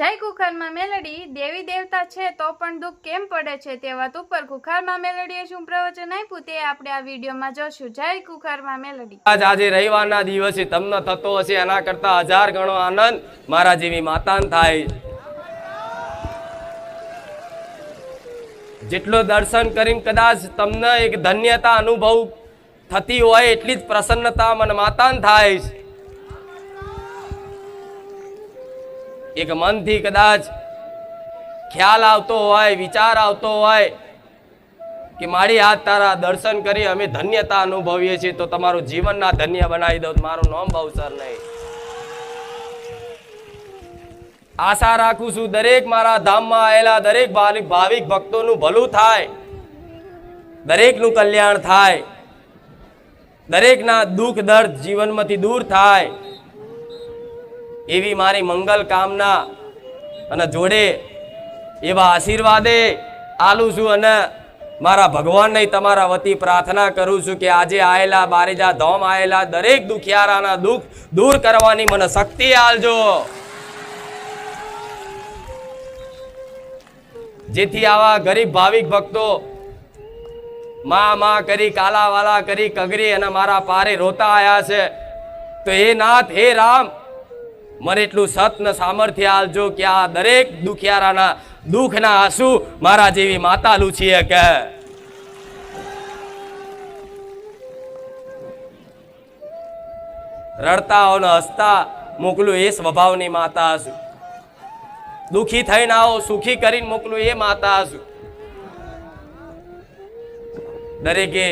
જય કુખારમાં મેલડી દેવી દેવતા છે તો પણ દુઃખ કેમ પડે છે તે વાત ઉપર કુખારમાં મેલડીએ શું પ્રવચન આપ્યું તે આપણે આ વિડીયોમાં જોશું. જય કુખારમાં મેલડી. આજ આજે રવિવારના દિવસે તમને થતો હશે એના કરતા હજાર ગણો આનંદ મારા જેવી માતાન થાય. જેટલો દર્શન કરીને કદાચ તમને એક ધન્યતા અનુભવ થતી હોય એટલી જ પ્રસન્નતા મને માતાન થાય. એક મનથી કદાચ ખ્યાલ આવતો હોય, વિચાર આવતો હોય કે મારી હાથ તારા દર્શન કરી અમે ધન્યતા અનુભવીએ છીએ, તો તમારું જીવનના ધન્ય બનાવી દઉં, મારું નામ બહુસર નહીં. આશા રાખું છું દરેક મારા ધામમાં આવેલા દરેક ભાવિક ભાવિક ભક્તોનું ભલું થાય, દરેકનું કલ્યાણ થાય, દરેકના દુઃખ દર્દ જીવનમાંથી દૂર થાય. એવી મારી મંગલ કામના અને જોડે એવા આશીર્વાદે આલું છું અને મારા ભગવાનને તમારા વતી પ્રાર્થના કરું છું કે આજે આયેલા, બારેજા ધોમ આયેલા, દરેક દુખિયારાના દુઃખ દૂર કરવાની મને શક્તિ આલજો. જેથી આવા ગરીબ ભાવિક ભક્તો મા મા કરી કાલા વાલા કરી, કગરી અને મારા પારે રોતા આયા છે. તો હે નાથ, હે રામ મને એટલું સત સામર્થ્ય આલજો કે આ દરેક દુખિયારાના દુઃખના આંસુ મારા જેવી માતા લૂછીએ કે. રડતા હો ને હસતા મોકલું એ સ્વભાવની માતા હશું દુખી થઈને આવો, સુખી કરીને મોકલું એ માતા હશું દરેકે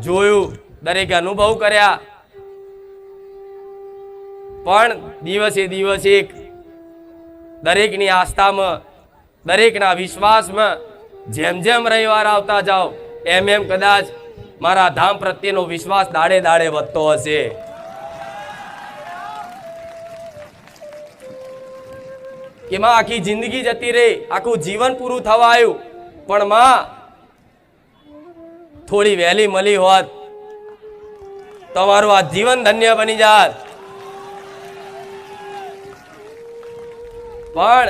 જોયું, દરેકે અનુભવ કર્યા પણ દિવસે દિવસે એક દરેકની આસ્થામાં, દરેકના વિશ્વાસમાં જેમ જેમ રવિવાર આવતા જાઓ, એમ એમ કદાચ મારા ધામ પ્રત્યેનો વિશ્વાસ દાડે દાડે વધતો હશે. કે માં આખી જિંદગી જતી રહી, આખું જીવન પૂરું થવા આવ્યું, પણ માં થોડી વહેલી મળી હોત. તમારું આ જીવન ધન્ય બની જાત. પણ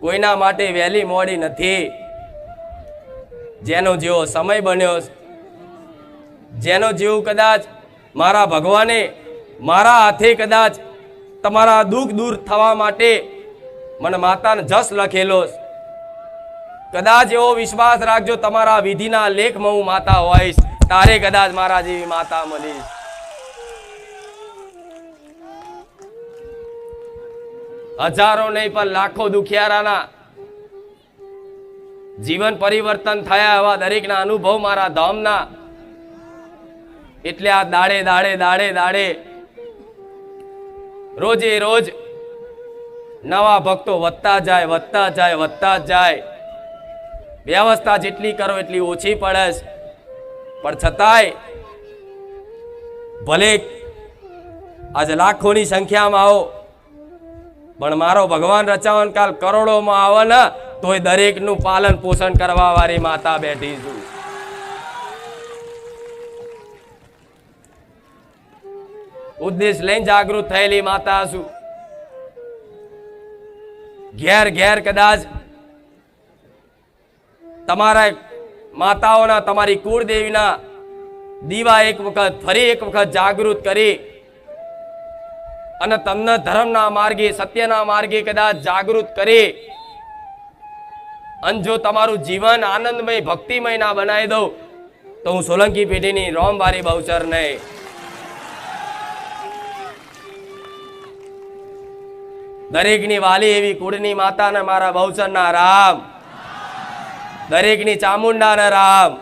કોઈના માટે વહેલી મોડી નથી. જેનો જેવો સમય બન્યો, જેનો જેવું કદાચ મારા ભગવાને મારા હાથે કદાચ તમારા દુઃખ દૂર થવા માટે મને માતાને જસ લખેલો. કદાચ એવો વિશ્વાસ રાખજો, તમારા વિધિના લેખમાં હું માતા હોઈશ. તારે કદાચ મારા જેવી માતા મળીશ. હજારો નહીં, પણ લાખો દુખિયારાના જીવન પરિવર્તન થયા એવા દરેકના અનુભવ મારા ધામના એટલે આ દાડે દાડે દાડે દાડે રોજે રોજ નવા ભક્તો વધતા જાય વધતા જાય વધતા જાય વ્યવસ્થા જેટલી કરો એટલી ઓછી પડે છે. પણ છતાંય ભલે આજે લાખોની સંખ્યામાં આવો પણ મારો ભગવાન રચાવન કાલ કરોડોમાં આવે ને, તોય દરેકનું પાલન પોષણ કરવા વાળી માતા બેઠી છું. ઉદ્દેશ લઈને જાગૃત થયેલી માતા છું. ઘેર ઘેર કદાચ તમારા માતાઓના, તમારી કુળદેવીના દીવા એક વખત, ફરી એક વખત જાગૃત કરી અને તમને ધર્મના માર્ગે, સત્યના માર્ગે કદાચ જાગૃત કરે અને જો તમારું જીવન આનંદમય, ભક્તિમય ના બનાવી દઉં, તો હું સોલંકી પેઢીની રોમવારી બહુચર નહીં. દરેકની વાલી એવી કુળની માતાને મારા બહુચરના રામ. દરેકની ચામુંડાના રામ.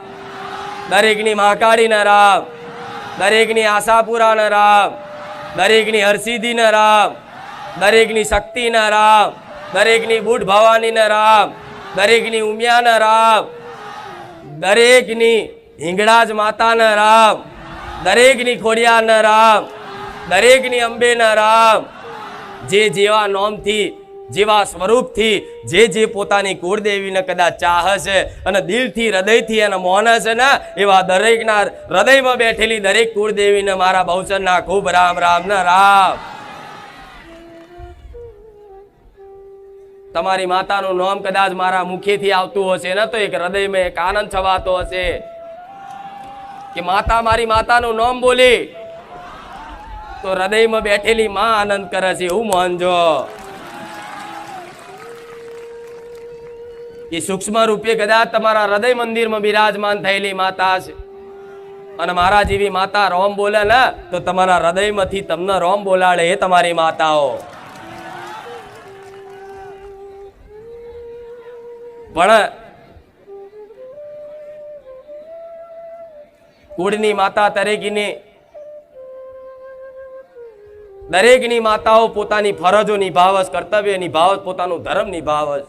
દરેકની મહાકાળીના રામ. દરેકની આશાપુરાના રામ. દરેકની હરસિદ્ધિના રામ. દરેકની શક્તિના રામ. દરેકની બુઢ ભવાનીના રામ. દરેકની ઉમિયાના રામ. દરેકની હિંગળાજ માતાના રામ. દરેકની ખોડિયાના રામ. દરેકની અંબેના રામ. જે જેવા નોમથી જેવા સ્વરૂપથી જે જે પોતાની કુળદેવીને કદાચ ચાહ છે અને દિલથી, હૃદયથી એને મોને છે ને, એવા દરેકના હૃદયમાં બેઠેલી દરેક કુળદેવીને મારા બહુચરના ખૂબ રામ રામ ને રામ. તમારી માતાનું નામ કદાચ મારા મુખેથી આવતું હશે ને, તો એક હૃદયમાં એક આનંદ છવાતો હશે. કે માતા મારી માતાનું નામ બોલી, તો હૃદયમાં બેઠેલી માં આનંદ કરે છે, એવું માનજો. એ સૂક્ષ્મ રૂપે કદાચ તમારા હૃદય મંદિરમાં બિરાજમાન થયેલી માતા છે. અને મારા જેવી માતા રોમ બોલે ને, તો તમારા હૃદયમાંથી તમને રોમ બોલાડે એ તમારી માતાઓ. પણ કુળની માતા તરીકેની દરેકની માતાઓ પોતાની ફરજો નિભાવશ કર્તવ્ય નિભાવશ પોતાનું ધર્મ નિભાવસ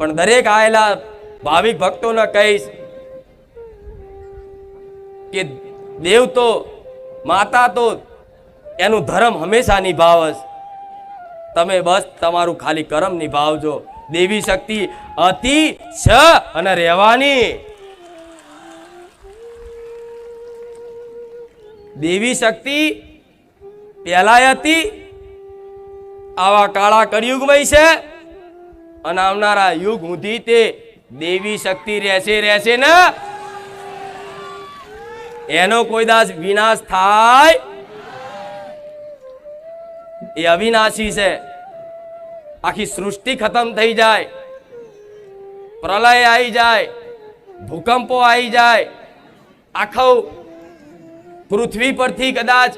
પણ દરેક આવેલા ભાવિક ભક્તોને કહીશ કે દેવ તો, માતા તો, એનું ધર્મ હંમેશા નિભાવશ. તમે બસ તમારું ખાલી કર્મ નિભાવજો. દેવી શક્તિ અતિ છે અને રહેવાની. દેવી શક્તિ પહેલાય હતી આવા કાળા કળિયુગમાં છે. અને આવનારા યુગ સુધી તે દેવી શક્તિ રહેશે રહેશે ને? એનો કોઈ દાસ વિનાશ થાય એ અવિનાશી છે. આખી સૃષ્ટિ ખતમ થઈ જાય, પ્રલય આવી જાય, ભૂકંપો આવી જાય, આખું પૃથ્વી પરથી કદાચ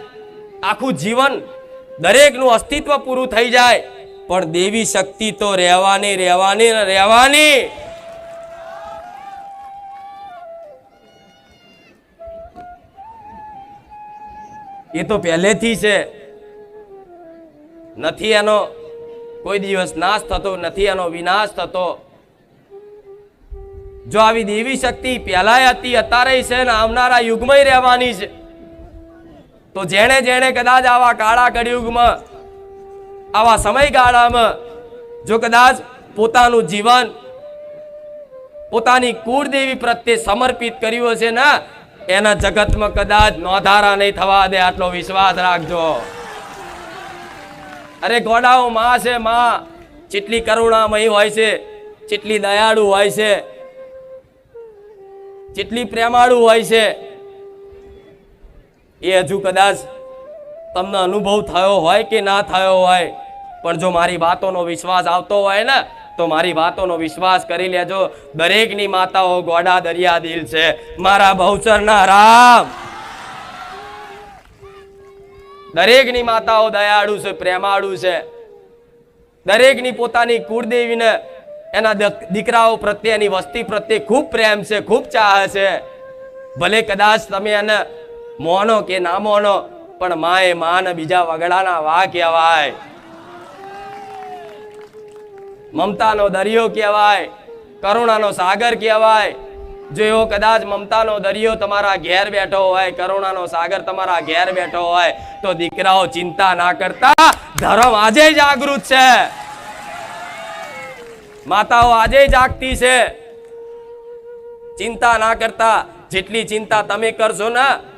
આખું જીવન દરેકનું અસ્તિત્વ પૂરું થઈ જાય. પણ દેવી શક્તિ તો રહેવાની રહેવાની રહેવાની. એ તો પહેલેથી છે. નથી એનો કોઈ દિવસ નાશ થતો, નથી એનો વિનાશ થતો. જો આવી દેવી શક્તિ પહેલાય હતી, અત્યારે છે ને આવનારા યુગમાં રહેવાની છે. તો જેણે જેણે કદાચ આવા કાળા કળિયુગમાં આવા સમયગાળામાં જો કદાચ પોતાનું જીવન, પોતાની કુળદેવી પ્રત્યે સમર્પિત કર્યું હશે ને, એના જગતમાં કદાચ નોંધારા નહીં થવા દે, આટલો વિશ્વાસ રાખજો. અરે ગોડાઓ માં છે, માં. જેટલી કરુણામય હોય છે, જેટલી દયાળુ હોય છે, જેટલી પ્રેમાળુ હોય છે, એ હજુ કદાચ તમને અનુભવ થયો હોય કે ના થયો હોય. પણ જો મારી વાતોનો વિશ્વાસ આવતો હોય ને, તો મારી વાતોનો વિશ્વાસ કરી લેજો. દરેકની માતાઓ ગોડા દરિયા દિલ છે. મારા બહુચરના રામ દરેકની માતાઓ દયાળુ છે, પ્રેમાળુ છે. દરેકની પોતાની કુળદેવીને એના દક- દીકરાઓ પ્રત્યે, એની વસ્તી પ્રત્યે ખૂબ પ્રેમ છે, ખૂબ ચાહ છે. ભલે કદાચ તમે એને મોનો કે ના મોનો, પણ માએ માને બીજા વગડાના વા કહેવાય. મમતાનો દરિયો કહેવાય, કરુણાનો સાગર કહેવાય. જો એવો કદાચ મમતાનો દરિયો તમારા ઘેર બેઠો હોય, કરુણાનો સાગર તમારા ઘેર બેઠો હોય, તો દીકરાઓ ચિંતા ના કરતા. ધર્મ આજે જાગૃત છે. માતાઓ આજે જાગતી છે. ચિંતા ના કરતા. જેટલી ચિંતા તમે કરશો ને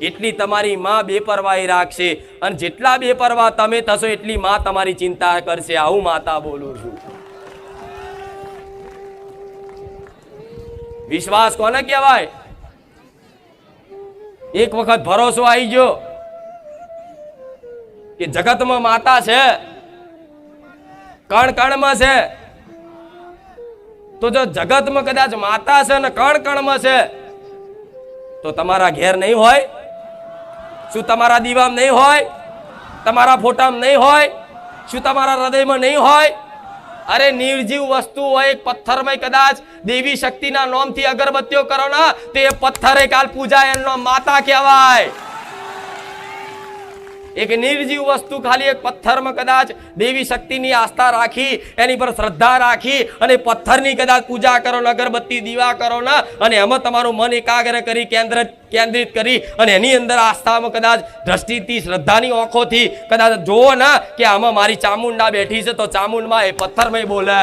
એટલી તમારી માં બેપરવાહી રાખશે. અને જેટલા બેપરવા તમે થશો, એટલી માં તમારી ચિંતા કરશે. આવું માતા બોલું છું. વિશ્વાસ કોને કહેવાય? એક વખત ભરોસો આવી ગયો કે જગતમાં માતા છે કણ કણમાં છે. તો જો જગતમાં કદાચ માતા છે ને કણ કણમાં છે, તો તમારા ઘેર નહીં હોય? શું તમારા દીવામાં નહીં હોય? તમારા ફોટામાં નહીં હોય? શું તમારા હૃદયમાં નહીં હોય? અરે નિર્જીવ વસ્તુ હોય, એક પથ્થરમાં કદાચ દેવી શક્તિના નામથી અગરબત્તીઓ કરો ને, તે પથ્થરે કાલ પૂજા એનો માતા કહેવાય. એક નિર્જીવ વસ્તુ ખાલી એક પથ્થરમાં કદાચ દેવી શક્તિની આસ્થા રાખી, એની પર શ્રદ્ધા રાખી અને પથ્થરની કદાચ પૂજા કરો ને અગરબત્તી દીવા કરો ને, અને એમાં તમારું મન એકાગ્ર કરી, કેન્દ્ર કેન્દ્રિત કરી અને એની અંદર આસ્થામાં કદાચ દ્રષ્ટિથી, શ્રદ્ધાની ઓખોથી કદાચ જોવો ને કે આમાં મારી ચામુંડા બેઠી છે તો ચામુંડમાં એ પથ્થરમાં બોલે.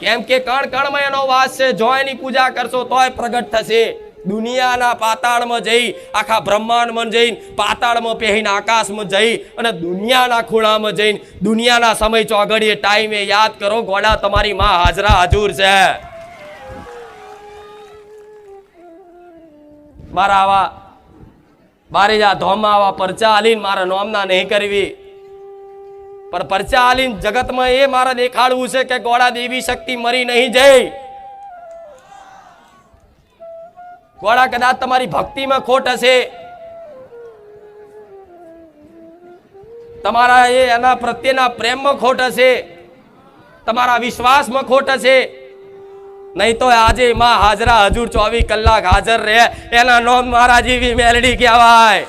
કેમ કે કણ કણમાં એનો વાસ છે, જો એની પૂજા કરશો તોય પ્રગટ થશે. દુનિયાના પાતાળમાં જઈ, આખા બ્રહ્માંડમાં જઈને, પાતાળમાં પહેરીને આકાશમાં જઈ અને દુનિયાના ખૂણામાં જઈને, દુનિયાના સમય ચોઘડીએ ટાઈમે યાદ કરો, ગોડા તમારી માં હાજરા હજુર છે. મારા આવા મારે જા ધોમમાં આવા પરચા હાલીને મારા નોમના નહીં કરવી. પણ પરચા હાલીને જગતમાં એ મારે દેખાડવું છે કે ગોળા દેવી શક્તિ મરી નહીં જઈ. ગોળા કદાચ તમારી ભક્તિમાં ખોટ હશે. તમારા એ એના પ્રત્યેના પ્રેમમાં ખોટ હશે. તમારા વિશ્વાસમાં ખોટ હશે. નહીં તો આજે માં હાજરા હજુર ચોવીસ કલાક હાજર રહે. એના નોંધ મારા જેવી મેલડી કહેવાય.